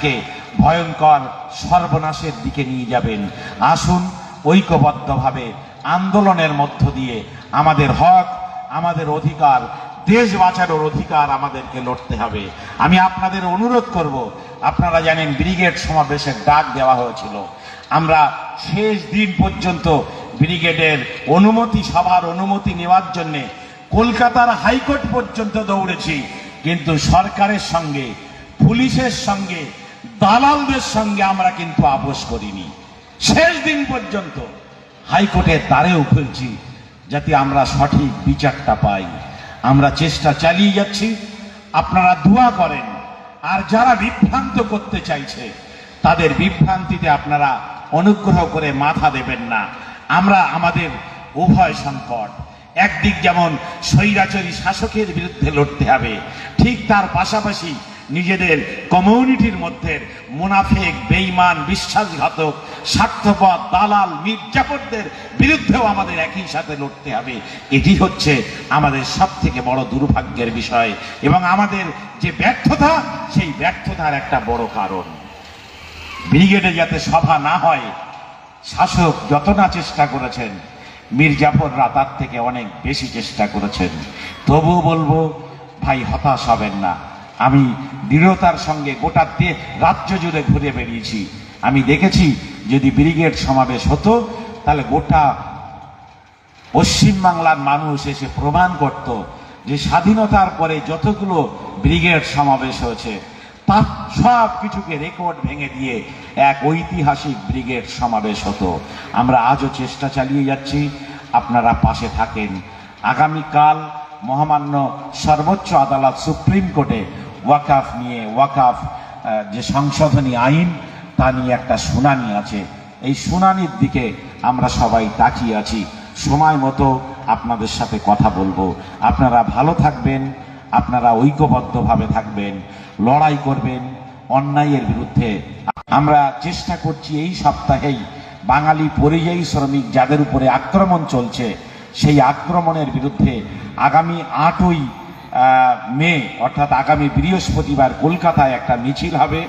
কে ভয়ঙ্কর সর্বনাশের দিকে নিয়ে যাবেন। আসুন ঐক্যবদ্ধভাবে আন্দোলনের মধ্য দিয়ে আমাদের হক, আমাদের অধিকার, দেশ বাঁচানোর অধিকার আমাদেরকে লড়তে হবে। আমি আপনাদের অনুরোধ করব, আপনারা জানেন ব্রিগেড সমাবেশের ডাক দেওয়া হয়েছিল। আমরা শেষ দিন পর্যন্ত ব্রিগেডের অনুমতি, সভার অনুমতি নেওয়ার জন্যে কলকাতার হাইকোর্ট পর্যন্ত দৌড়েছি। কিন্তু সরকারের সঙ্গে, পুলিশের সঙ্গে দালালদের সঙ্গে আমরা কিন্তু আপোষ করিনি। শেষ দিন পর্যন্ত হাইকোর্টের দ্বারেও খুলছি যাতে আমরা সঠিক বিচারটা পাই। আমরা চেষ্টা চালিয়ে যাচ্ছি। আপনারা দোয়া করেন। আর যারা বিভ্রান্ত করতে চাইছে, তাদের বিভ্রান্তিতে আপনারা অনুগ্রহ করে মাথা দেবেন না। আমরা আমাদের উভয় সংকট। একদিক যেমন স্বৈরাচারী শাসকের বিরুদ্ধে লড়তে হবে, ঠিক তার পাশাপাশি নিজেদের কমিউনিটির মধ্যে মুনাফেক বেইমান বিশ্বাসঘাতক, স্বার্থপর, দালাল মির্জাপরদের বিরুদ্ধেও আমাদের একই সাথে লড়তে হবে। এটি হচ্ছে আমাদের সব থেকে বড় দুর্ভাগ্যের বিষয় এবং আমাদের যে ব্যর্থতা, সেই ব্যর্থতার একটা বড় কারণ। ব্রিগেডে যাতে সভা না হয়, শাসক যত না চেষ্টা করেছেন, মির্জাফররা তার থেকে অনেক বেশি চেষ্টা করেছেন। তবুও বলব, ভাই, হতাশ হবেন না। আমি দৃঢ়তার সঙ্গে গোটা রাজ্য জুড়ে ঘুরে বেরিয়েছি আমি দেখেছি যদি ব্রিগেড সমাবেশ হতো, তাহলে গোটা পশ্চিমবাংলার মানুষ এসে প্রমাণ করত যে স্বাধীনতার পরে যতগুলো ব্রিগেড সমাবেশ হয়েছে, তার সব কিছুকে রেকর্ড ভেঙে দিয়ে এক ঐতিহাসিক ব্রিগেড সমাবেশ হতো। আমরা আজও চেষ্টা চালিয়ে যাচ্ছি, আপনারা পাশে থাকেন। আগামীকাল মহামান্য সর্বোচ্চ আদালত সুপ্রিম কোর্টে ওয়াকাফ নিয়ে, ওয়াকাফ যে সংশোধনী আইন, তা নিয়ে একটা শুনানি আছে। এই শুনানির দিকে আমরা সবাই তাকিয়ে আছি। সময় মতো আপনাদের সাথে কথা বলব। আপনারা ভালো থাকবেন, আপনারা ঐক্যবদ্ধভাবে থাকবেন, লড়াই করবেন, অন্যায়ের বিরুদ্ধে। আমরা চেষ্টা করছি এই সপ্তাহেই বাঙালি পরিযায়ী শ্রমিক যাদের উপরে আক্রমণ চলছে, সেই আক্রমণের বিরুদ্ধে আগামী আটই মে, অর্থাৎ আগামী বৃহস্পতিবার কলকাতায় একটা মিছিল হবে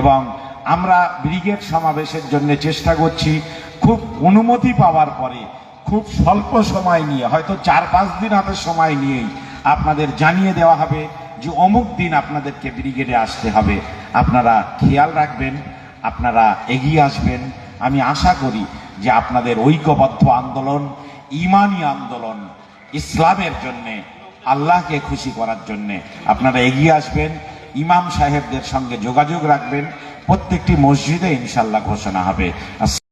এবং আমরা ব্রিগেড সমাবেশের জন্য চেষ্টা করছি খুব অনুমতি পাওয়ার পরে, খুব স্বল্প সময় নিয়ে, হয়তো চার পাঁচ দিন হাতে সময় নিয়েই আপনাদের জানিয়ে দেওয়া হবে যে অমুক দিন আপনাদেরকে ব্রিগেডে আসতে হবে। আপনারা খেয়াল রাখবেন, আপনারা এগিয়ে আসবেন। আমি আশা করি যে আপনাদের ঐক্যবদ্ধ আন্দোলন, ইমানি আন্দোলন ইসলামের জন্যে আল্লাহকে খুশি করার জন্যে। আপনারা এগিয়ে আসবেন, ইমাম সাহেবদের সঙ্গে যোগাযোগ রাখবেন, প্রত্যেকটি মসজিদে ইনশাল্লাহ ঘোষণা হবে।